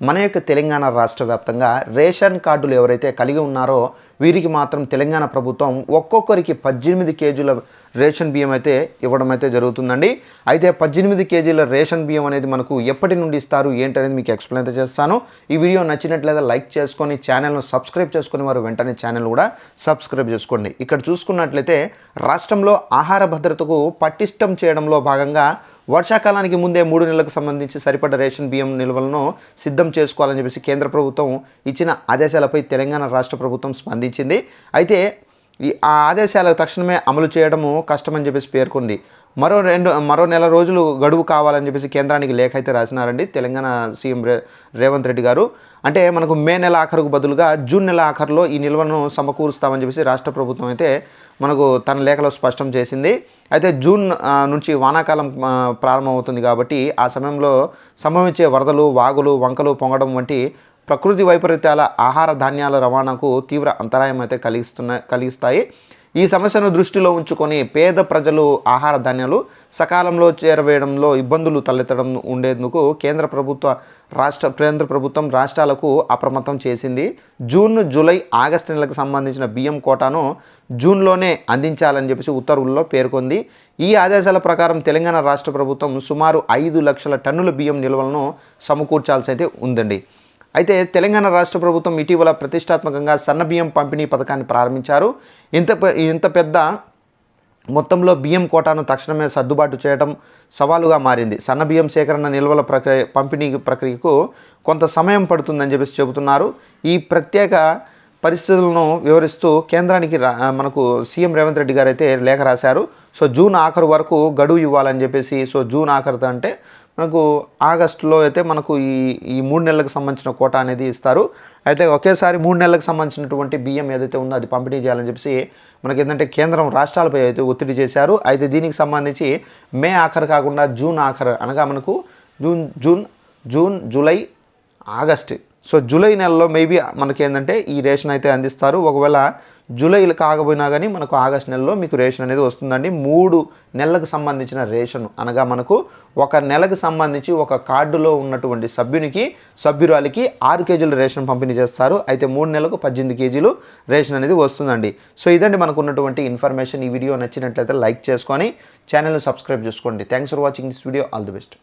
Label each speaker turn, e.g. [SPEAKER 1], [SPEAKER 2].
[SPEAKER 1] మన యొక్క తెలంగాణ రాష్ట్ర వ్యాప్తంగా రేషన్ కార్డులు ఎవరైతే కలిగి ఉన్నారో వీరికి మాత్రం తెలంగాణ ప్రభుత్వం ఒక్కొక్కరికి పద్దెనిమిది కేజీల రేషన్ బియ్యం అయితే ఇవ్వడం అయితే జరుగుతుందండి. అయితే పద్దెనిమిది కేజీల రేషన్ బియ్యం అనేది మనకు ఎప్పటి నుండి ఇస్తారు ఏంటనేది మీకు ఎక్స్ప్లెయిన్ అయితే చేస్తాను. ఈ వీడియో నచ్చినట్లయితే లైక్ చేసుకొని ఛానల్ను సబ్స్క్రైబ్ చేసుకుని వారు వెంటనే ఛానల్ కూడా సబ్స్క్రైబ్ చేసుకోండి. ఇక్కడ చూసుకున్నట్లయితే రాష్ట్రంలో ఆహార భద్రతకు పటిష్టం చేయడంలో భాగంగా వర్షాకాలానికి ముందే మూడు నెలలకు సంబంధించి సరిపడ్డ రేషన్ బియ్యం నిల్వలను సిద్ధం చేసుకోవాలని చెప్పేసి కేంద్ర ప్రభుత్వం ఇచ్చిన ఆదేశాలపై తెలంగాణ రాష్ట్ర ప్రభుత్వం స్పందించింది. అయితే ఈ ఆ ఆదేశాలు తక్షణమే అమలు చేయడము కష్టమని చెప్పేసి పేర్కొంది. మరో రెండు మరో నెల రోజులు గడువు కావాలని చెప్పేసి కేంద్రానికి లేఖ అయితే రాసినారండి. తెలంగాణ సీఎం రేవంత్ రెడ్డి గారు. అంటే మనకు మే నెల ఆఖరుకు బదులుగా జూన్ నెల ఆఖరులో ఈ నిల్వను సమకూరుస్తామని చెప్పేసి రాష్ట్ర ప్రభుత్వం అయితే మనకు తన లేఖలో స్పష్టం చేసింది. అయితే జూన్ నుంచి వానాకాలం ప్రారంభమవుతుంది కాబట్టి ఆ సమయంలో సంభవించే వరదలు వాగులు వంకలు పొంగడం వంటి ప్రకృతి వైపరీత్యాల ఆహార ధాన్యాల రవాణాకు తీవ్ర అంతరాయం అయితే కలిగిస్తున్న కలిగిస్తాయి. ఈ సమస్యను దృష్టిలో ఉంచుకొని పేద ప్రజలు ఆహార ధాన్యాలు సకాలంలో చేరవేయడంలో ఇబ్బందులు తలెత్తడం ఉండేందుకు కేంద్ర ప్రభుత్వ రాష్ట్ర కేంద్ర ప్రభుత్వం రాష్ట్రాలకు అప్రమత్తం చేసింది. జూన్ జూలై ఆగస్టు నెలకు సంబంధించిన బియ్యం కోటాను జూన్లోనే అందించాలని చెప్పేసి ఉత్తర్వుల్లో పేర్కొంది. ఈ ఆదేశాల ప్రకారం తెలంగాణ రాష్ట్ర ప్రభుత్వం సుమారు ఐదు లక్షల టన్నుల బియ్యం నిల్వలను సమకూర్చాల్సి అయితే ఉందండి. అయితే తెలంగాణ రాష్ట్ర ప్రభుత్వం ఇటీవల ప్రతిష్టాత్మకంగా సన్నబియ్యం పంపిణీ పథకాన్ని ప్రారంభించారు. ఇంత ఇంత పెద్ద మొత్తంలో బియ్యం కోటాను తక్షణమే సర్దుబాటు చేయడం సవాలుగా మారింది. సన్న బియ్యం సేకరణ నిల్వల ప్రక్రియ పంపిణీ ప్రక్రియకు కొంత సమయం పడుతుందని చెప్పేసి చెబుతున్నారు. ఈ ప్రత్యేక పరిస్థితులను వివరిస్తూ కేంద్రానికి రా- మనకు సీఎం రేవంత్ రెడ్డి గారు అయితే లేఖ రాశారు. సో జూన్ ఆఖరు వరకు గడువు ఇవ్వాలని చెప్పేసి సో జూన్ ఆఖరితో అంటే మనకు ఆగస్టులో అయితే మనకు ఈ ఈ మూడు నెలలకు సంబంధించిన కోట అనేది ఇస్తారు. అయితే ఒకేసారి మూడు నెలలకు సంబంధించినటువంటి బియ్యం ఏదైతే ఉందో అది పంపిణీ చేయాలని చెప్పేసి మనకి ఏంటంటే కేంద్రం రాష్ట్రాలపై అయితే ఒత్తిడి చేశారు. అయితే దీనికి సంబంధించి మే ఆఖరు కాకుండా జూన్ ఆఖరు అనగా మనకు June June June July August. So July నెలలో మేబీ మనకి ఏంటంటే ఈ రేషన్ అయితే అందిస్తారు. ఒకవేళ జూలైలో కాకపోయినా కానీ మనకు ఆగస్ట్ నెలలో మీకు రేషన్ అనేది వస్తుందండి. మూడు నెలలకు సంబంధించిన రేషన్ అనగా మనకు ఒక నెలకు సంబంధించి ఒక కార్డులో ఉన్నటువంటి సభ్యునికి సభ్యురాలికి ఆరు కేజీలు రేషన్ పంపిణీ చేస్తారు. అయితే మూడు నెలలకు పద్దెనిమిది కేజీలు రేషన్ అనేది వస్తుందండి. సో ఇదండి మనకు ఉన్నటువంటి ఇన్ఫర్మేషన్. ఈ వీడియో నచ్చినట్లయితే లైక్ చేసుకొని ఛానల్ని సబ్స్క్రైబ్ చేసుకోండి. Thanks for watching this video. All the best.